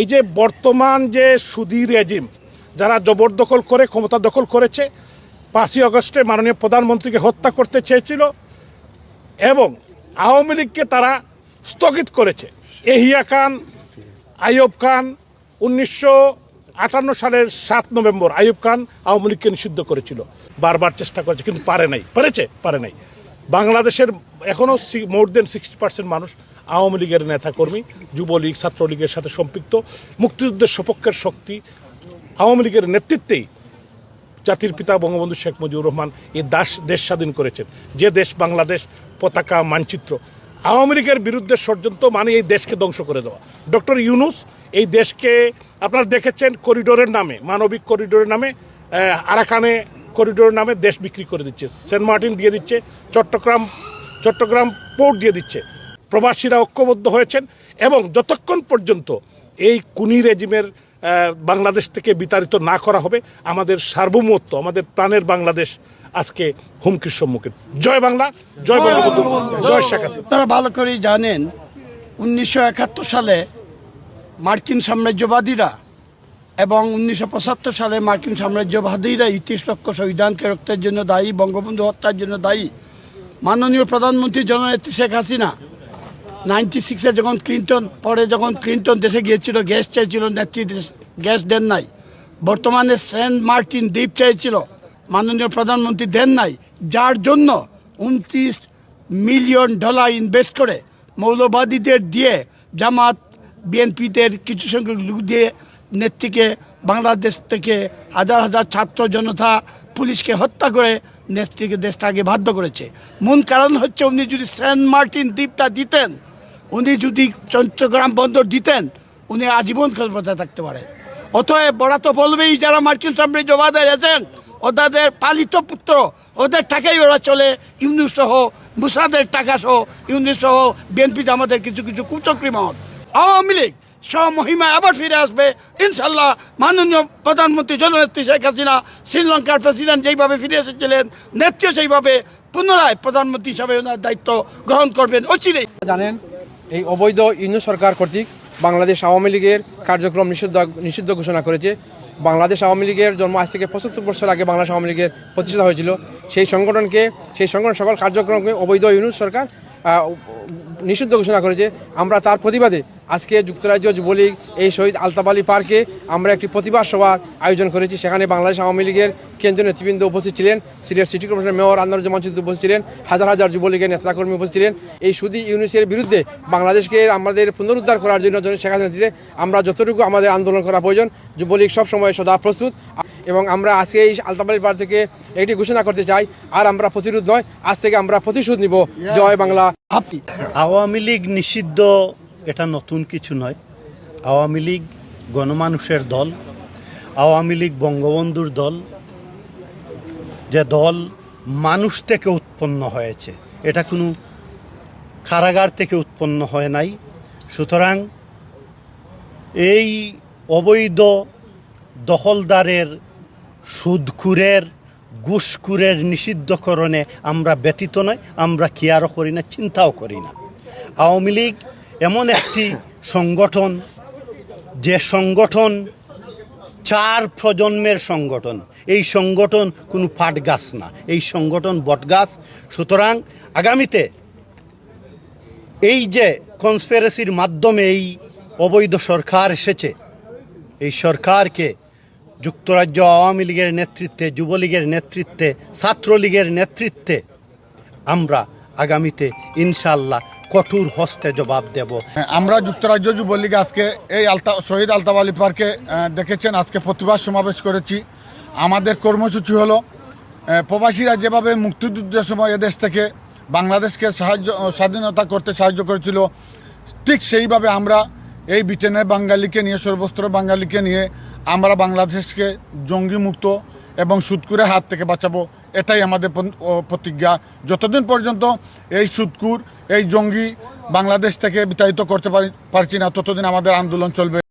এই যে বর্তমান যে সুদী রেজিম যারা জবরদখল করে, ক্ষমতা দখল করেছে, পাঁচই আগস্টে মাননীয় প্রধানমন্ত্রীকে হত্যা করতে চেয়েছিল এবং আওয়ামী লীগকে তারা স্থগিত করেছে। এহিয়া খান, আইয়ুব খান উনিশশো আটান্ন সালের সাত নভেম্বর আইয়ুব খান আওয়ামী লীগকে নিষিদ্ধ করেছিল। বারবার চেষ্টা করেছে, কিন্তু পারে নাই, পেরেছে, পারে নাই। বাংলাদেশের এখনও মোর দেন সিক্সটি পার্সেন্ট মানুষ আওয়ামী লীগের নেতাকর্মী যুবলীগ ছাত্রলীগের সাথে সম্পৃক্ত, মুক্তিযুদ্ধের সপক্ষের শক্তি, আওয়ামী লীগের নেতৃত্বেই জাতির পিতা বঙ্গবন্ধু শেখ মুজিবুর রহমান এই দাস দেশ স্বাধীন করেছেন। যে দেশ বাংলাদেশ পতাকা, মানচিত্র, আওয়ামী লীগের বিরুদ্ধে ষড়যন্ত্র মানে এই দেশকে ধ্বংস করে দেওয়া। ডক্টর ইউনুস এই দেশকে আপনারা দেখেছেন করিডোরের নামে, মানবিক করিডোরের নামে আরাকানে করিডোরের নামে দেশ বিক্রি করে দিচ্ছে। সেন্ট মার্টিন দিয়ে দিচ্ছে, চট্টগ্রাম চট্টগ্রাম পোর্ট দিয়ে দিচ্ছে। প্রবাসীরা ঐক্যবদ্ধ হয়েছেন এবং যতক্ষণ পর্যন্ত এই কুনি রেজিমের বাংলাদেশ থেকে বিতাড়িত না করা হবে আমাদের সার্বভৌমত্ব আমাদের প্রাণের বাংলাদেশ আজকে হুমকির সম্মুখীন। জয় বাংলা জয় বঙ্গবন্ধু জয় শেখ হাসিনা। আপনারা ভালো করেই জানেন উনিশশো একাত্তর সালে মার্কিন সাম্রাজ্যবাদীরা এবং উনিশশো পঁচাত্তর সালে মার্কিন সাম্রাজ্যবাদীরা ইতিশ লক্ষ সংবিধানকে রক্তের জন্য দায়ী বঙ্গবন্ধু হত্যার জন্য দায়ী। মাননীয় প্রধানমন্ত্রী জননেত্রী শেখ হাসিনা নাইনটি সিক্সে যখন ক্লিন্টন পরে যখন ক্লিন্টন দেশে গিয়েছিল গ্যাস চাইছিল, নেত্রী দেশ- গ্যাস দেন নাই। বর্তমানে সেন্ট মার্টিন দ্বীপ চাইছিল, মাননীয় প্রধানমন্ত্রী দেন নাই, যার জন্য উনত্রিশ মিলিয়ন ডলার ইনভেস্ট করে মৌলবাদীদের দিয়ে, জামাত, বিএনপিদের কিছু সংখ্যক লোক দিয়ে নেত্রীকে, বাংলাদেশ থেকে হাজার হাজার ছাত্র জনতা পুলিশকে হত্যা করে নেত্রীকে দেশটাকে বাধ্য করেছে। মূল কারণ হচ্ছে উনি যদি সেন্ট মার্টিন দ্বীপটা দিতেন উনি যদি চট্টগ্রাম বন্দর দিতেন, উনি আজীবন ক্ষমতায় থাকতে পারেন অতএব বড়া তো বলবেই, যারা মার্কিন সাম্রাজ্য সাম্রাজ্যবাদের এজেন্ট ওদের পালিত পুত্র, ওদের টাকাই ওরা চলে। ইউনিস সহ, মুসাদের টাকা সহ, ইউনিস সহ, বিএনপি আমাদের কিছু কিছু কুচক্রী মহল। আওয়ামী লীগ স্বমহিমা আবার ফিরে আসবে। ইনশাল্লাহ মাননীয় প্রধানমন্ত্রী জননেত্রী শেখ হাসিনা, শ্রীলঙ্কার প্রেসিডেন্ট যেইভাবে ফিরে এসেছিলেন, নেত্রী সেইভাবে পুনরায় প্রধানমন্ত্রী হিসাবে ওনার দায়িত্ব গ্রহণ করবেন। অচিরেই। জানেন এই অবৈধ ইউনিয়ন সরকার কর্তৃক বাংলাদেশ আওয়ামী লীগের কার্যক্রম নিষিদ্ধ নিষিদ্ধ ঘোষণা করেছে। বাংলাদেশ আওয়ামী লীগের জন্ম আজ থেকে পঁচাত্তর বছর আগে বাংলাদেশ আওয়ামী লীগের প্রতিষ্ঠা হয়েছিল। সেই সংগঠনকে, সেই সংগঠন সকল কার্যক্রমকে অবৈধ ইউনিয়ন সরকার নিষিদ্ধ ঘোষণা করেছে। আমরা তার প্রতিবাদে আজকে যুক্তরাজ্য যুবলীগ এই শহীদ আলতাবালি পার্কে আমরা একটি প্রতিবাদ সভার আয়োজন করেছি। সেখানে বাংলাদেশ আওয়ামী লীগের কেন্দ্রীয় নেতৃবৃন্দ উপস্থিত ছিলেন সিরিয়ার সিটি কর্পোরেশনের মেয়র আন্দোলন মঞ্চিত উপস্থিত ছিলেন হাজার হাজার যুবলীগের নেতাকর্মী উপস্থিত ছিলেন। এই সুদী ইউনিসের বিরুদ্ধে বাংলাদেশকে আমাদের পুনরুদ্ধার করার জন্য জন- শেখ হাসিনা নেতৃত্বে আমরা যতটুকু আমাদের আন্দোলন করা প্রয়োজন যুবলীগ সবসময় সদা প্রস্তুত। এবং আমরা আজকে এই আলতাবালি পার্ক থেকে এটি ঘোষণা করতে চাই আর আমরা প্রতিরোধ নয় আজ থেকে আমরা প্রতিশোধ নিব। জয় বাংলা। আওয়ামী লীগ নিষিদ্ধ এটা নতুন কিছু নয়। আওয়ামী লীগ গণমানুষের দল, আওয়ামী লীগ বঙ্গবন্ধুর দল, যে দল মানুষ থেকে উৎপন্ন হয়েছে, এটা কোনো কারাগার থেকে উৎপন্ন হয় নাই। সুতরাং এই অবৈধ দখলদারের, সুদখুরের, ঘুষখুরের নিষিদ্ধকরণে আমরা ব্যতীত নয় আমরা কেয়ারও করি না, চিন্তাও করি না। আওয়ামী লীগ এমন একটি সংগঠন, যে সংগঠন চার প্রজন্মের সংগঠন। এই সংগঠন কোনো পাট গাছ না। এই সংগঠন বটগাছ সুতরাং আগামীতে এই যে কনস্পিরেসির মাধ্যমে এই অবৈধ সরকার এসেছে, এই সরকারকে যুক্তরাজ্য আওয়ামী লীগের নেতৃত্বে, যুবলীগের নেতৃত্বে, ছাত্রলীগের নেতৃত্বে আমরা আগামীতে ইনশাল্লাহ কঠোর হস্তে জবাব দেব। আমরা যুক্তরাজ্য যুবলীগ আজকে এই আলতা, শহীদ আলতাব আলী পার্কে দেখেছেন, আজকে প্রতিবাদ সমাবেশ করেছি। আমাদের কর্মসূচি হলো প্রবাসীরা যেভাবে মুক্তিযুদ্ধের সময় এদেশ থেকে বাংলাদেশকে সাহায্য, স্বাধীনতা করতে সাহায্য করেছিল, ঠিক সেইভাবে আমরা এই ব্রিটেনের বাঙালিকে নিয়ে, সর্বস্ত্র বাঙালিকে নিয়ে আমরা বাংলাদেশকে জঙ্গি মুক্ত এবং সুদকুরের হাত থেকে বাঁচাবো। এটাই আমাদের প্রতিজ্ঞা। যতদিন পর্যন্ত এই সুদকুর এই জঙ্গি বাংলাদেশ থেকে বিতাড়িত করতে পারি পারছি না, ততদিন আমাদের আন্দোলন চলবে।